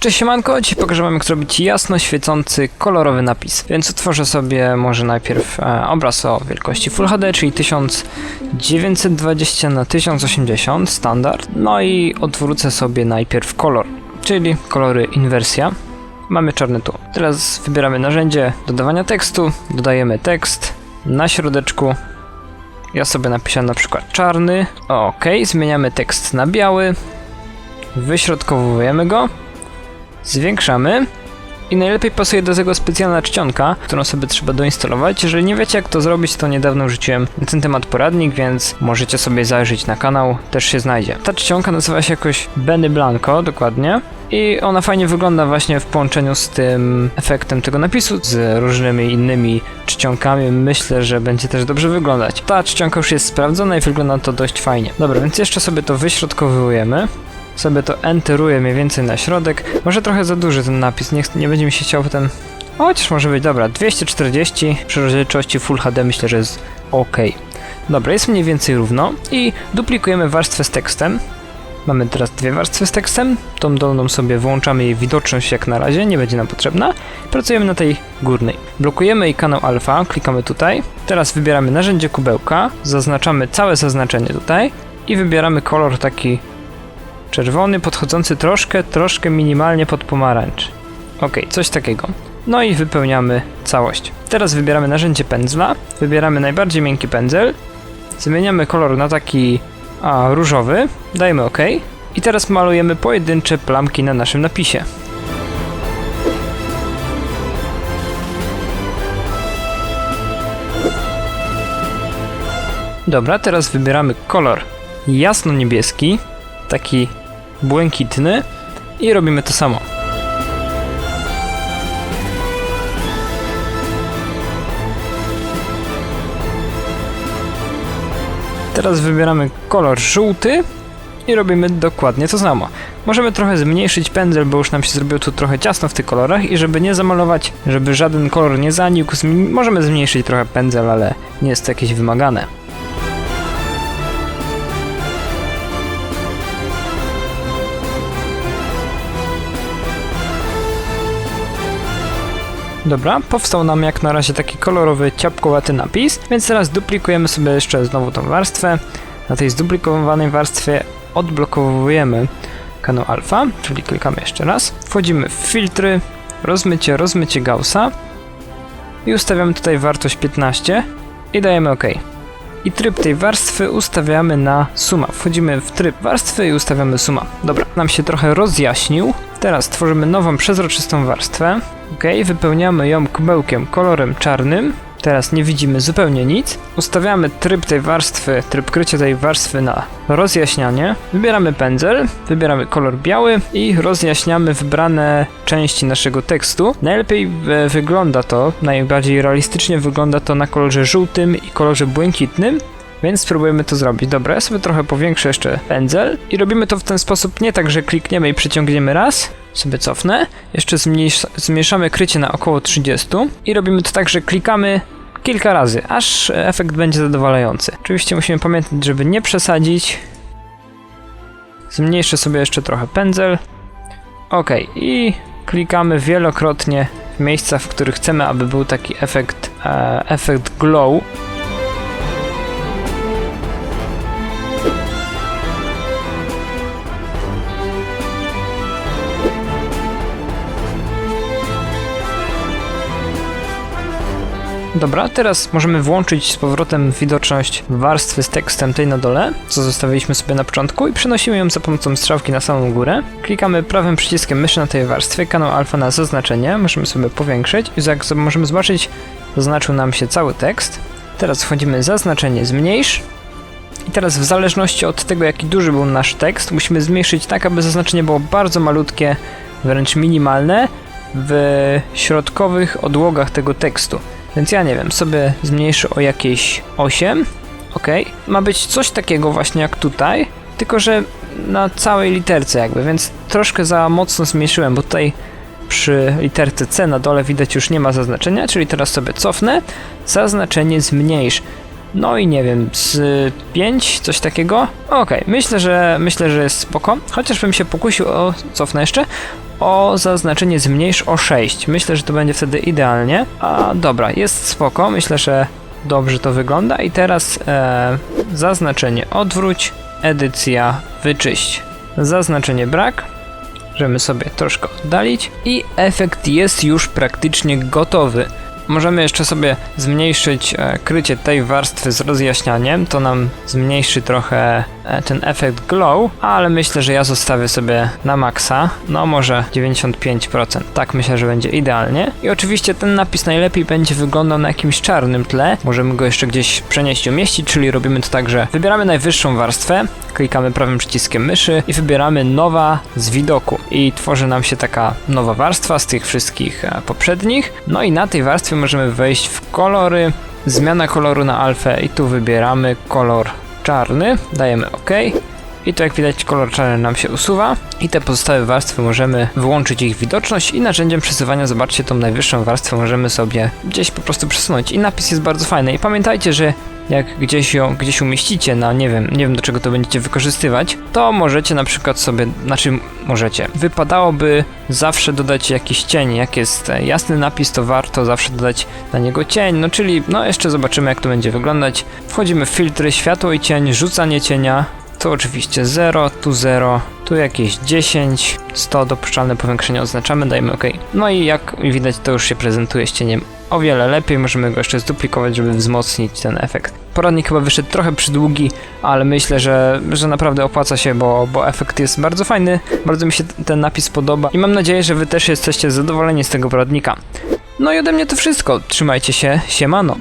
Cześć siemanko, dzisiaj pokażę wam jak zrobić jasno świecący, kolorowy napis. Więc utworzę sobie może najpierw e, obraz o wielkości Full HD, czyli 1920 na 1080 standard. No i odwrócę sobie najpierw kolor, czyli kolory inwersja. Mamy czarny tu. Teraz wybieramy narzędzie dodawania tekstu, dodajemy tekst na środeczku. Ja sobie napiszę na przykład czarny. Ok, zmieniamy tekst na biały. Wyśrodkowujemy go. Zwiększamy. I najlepiej pasuje do tego specjalna czcionka, którą sobie trzeba doinstalować. Jeżeli nie wiecie jak to zrobić, to niedawno wrzuciłem na ten temat poradnik, więc możecie sobie zajrzeć na kanał, też się znajdzie. Ta czcionka nazywa się jakoś Benny Blanco, dokładnie. I ona fajnie wygląda właśnie w połączeniu z tym efektem tego napisu, z różnymi innymi czcionkami. Myślę, że będzie też dobrze wyglądać. Ta czcionka już jest sprawdzona i wygląda to dość fajnie. Dobra, więc jeszcze sobie to wyśrodkowujemy sobie to enteruję mniej więcej na środek. Może trochę za duży ten napis, nie, nie będzie mi się chciał potem... Chociaż może być, dobra, 240 przy rozdzielczości Full HD myślę, że jest ok. Dobra, jest mniej więcej równo i duplikujemy warstwę z tekstem. Mamy teraz dwie warstwy z tekstem, tą dolną sobie włączamy jej widoczność jak na razie, nie będzie nam potrzebna. Pracujemy na tej górnej. Blokujemy jej kanał alfa, klikamy tutaj. Teraz wybieramy narzędzie kubełka, zaznaczamy całe zaznaczenie tutaj i wybieramy kolor taki Czerwony podchodzący troszkę, troszkę minimalnie pod pomarańcz. Ok, coś takiego. No i wypełniamy całość. Teraz wybieramy narzędzie pędzla, wybieramy najbardziej miękki pędzel, zmieniamy kolor na taki a, różowy, dajemy OK i teraz malujemy pojedyncze plamki na naszym napisie. Dobra, teraz wybieramy kolor jasno-niebieski, taki błękitny i robimy to samo. Teraz wybieramy kolor żółty i robimy dokładnie to samo. Możemy trochę zmniejszyć pędzel, bo już nam się zrobiło tu trochę ciasno w tych kolorach i żeby nie zamalować, żeby żaden kolor nie zanikł, możemy zmniejszyć trochę pędzel, ale nie jest to jakieś wymagane. Dobra, powstał nam jak na razie taki kolorowy, ciapkowaty napis, więc teraz duplikujemy sobie jeszcze znowu tą warstwę. Na tej zduplikowanej warstwie odblokowujemy kanał alfa, czyli klikamy jeszcze raz. Wchodzimy w filtry, rozmycie, rozmycie Gaussa i ustawiamy tutaj wartość 15 i dajemy OK. I tryb tej warstwy ustawiamy na suma. Wchodzimy w tryb warstwy i ustawiamy suma. Dobra, nam się trochę rozjaśnił. Teraz tworzymy nową przezroczystą warstwę. Ok, wypełniamy ją kubełkiem kolorem czarnym. Teraz nie widzimy zupełnie nic. Ustawiamy tryb tej warstwy, tryb krycia tej warstwy na rozjaśnianie. Wybieramy pędzel, wybieramy kolor biały i rozjaśniamy wybrane części naszego tekstu. Najlepiej e, wygląda to, najbardziej realistycznie wygląda to na kolorze żółtym i kolorze błękitnym. Więc spróbujemy to zrobić. Dobra, ja sobie trochę powiększę jeszcze pędzel i robimy to w ten sposób nie tak, że klikniemy i przyciągniemy raz, sobie cofnę, jeszcze zmniejsz, zmniejszamy krycie na około 30 i robimy to tak, że klikamy kilka razy, aż efekt będzie zadowalający. Oczywiście musimy pamiętać, żeby nie przesadzić. Zmniejszę sobie jeszcze trochę pędzel. Ok, i klikamy wielokrotnie w miejscach, w których chcemy, aby był taki efekt, e, efekt glow. Dobra, teraz możemy włączyć z powrotem widoczność warstwy z tekstem tej na dole, co zostawiliśmy sobie na początku i przenosimy ją za pomocą strzałki na samą górę. Klikamy prawym przyciskiem myszy na tej warstwie, kanał alfa na zaznaczenie, możemy sobie powiększyć i jak możemy zobaczyć, zaznaczył nam się cały tekst. Teraz wchodzimy zaznaczenie zmniejsz i teraz w zależności od tego jaki duży był nasz tekst, musimy zmniejszyć tak, aby zaznaczenie było bardzo malutkie, wręcz minimalne w środkowych odłogach tego tekstu. Więc ja nie wiem, sobie zmniejszę o jakieś 8. Ok. Ma być coś takiego właśnie jak tutaj, tylko że na całej literce jakby, więc troszkę za mocno zmniejszyłem, bo tutaj przy literce C na dole widać już nie ma zaznaczenia, czyli teraz sobie cofnę, zaznaczenie zmniejsz. No i nie wiem, z 5, coś takiego? Okej, myślę, że myślę, że jest spoko. Chociaż bym się pokusił o cofnę jeszcze o zaznaczenie zmniejsz o 6. Myślę, że to będzie wtedy idealnie. A dobra, jest spoko, myślę, że dobrze to wygląda. I teraz e, zaznaczenie odwróć, edycja wyczyść. Zaznaczenie brak, możemy sobie troszkę oddalić i efekt jest już praktycznie gotowy. Możemy jeszcze sobie zmniejszyć e, krycie tej warstwy z rozjaśnianiem, to nam zmniejszy trochę e, ten efekt glow, ale myślę, że ja zostawię sobie na maksa, no może 95%, tak myślę, że będzie idealnie. I oczywiście ten napis najlepiej będzie wyglądał na jakimś czarnym tle, możemy go jeszcze gdzieś przenieść umieścić, czyli robimy to tak, że wybieramy najwyższą warstwę, klikamy prawym przyciskiem myszy i wybieramy nowa z widoku. I tworzy nam się taka nowa warstwa z tych wszystkich e, poprzednich. No i na tej warstwie możemy wejść w kolory, zmiana koloru na alfę i tu wybieramy kolor czarny, dajemy OK. I to jak widać kolor czarny nam się usuwa. I te pozostałe warstwy możemy wyłączyć ich widoczność i narzędziem przesuwania, zobaczcie tą najwyższą warstwę możemy sobie gdzieś po prostu przesunąć. I napis jest bardzo fajny. I pamiętajcie, że jak gdzieś ją gdzieś umieścicie na nie wiem, nie wiem do czego to będziecie wykorzystywać, to możecie na przykład sobie, znaczy możecie, wypadałoby zawsze dodać jakiś cień, jak jest e, jasny napis, to warto zawsze dodać na niego cień, no czyli no jeszcze zobaczymy jak to będzie wyglądać. Wchodzimy w filtry, światło i cień, rzucanie cienia, tu oczywiście 0, tu 0, tu jakieś 10, 100 dopuszczalne powiększenie oznaczamy, dajmy OK. No i jak widać to już się prezentuje z o wiele lepiej, możemy go jeszcze zduplikować, żeby wzmocnić ten efekt. Poradnik chyba wyszedł trochę przydługi, ale myślę, że, że naprawdę opłaca się, bo, bo efekt jest bardzo fajny, bardzo mi się ten napis podoba i mam nadzieję, że wy też jesteście zadowoleni z tego poradnika. No i ode mnie to wszystko, trzymajcie się, siemano.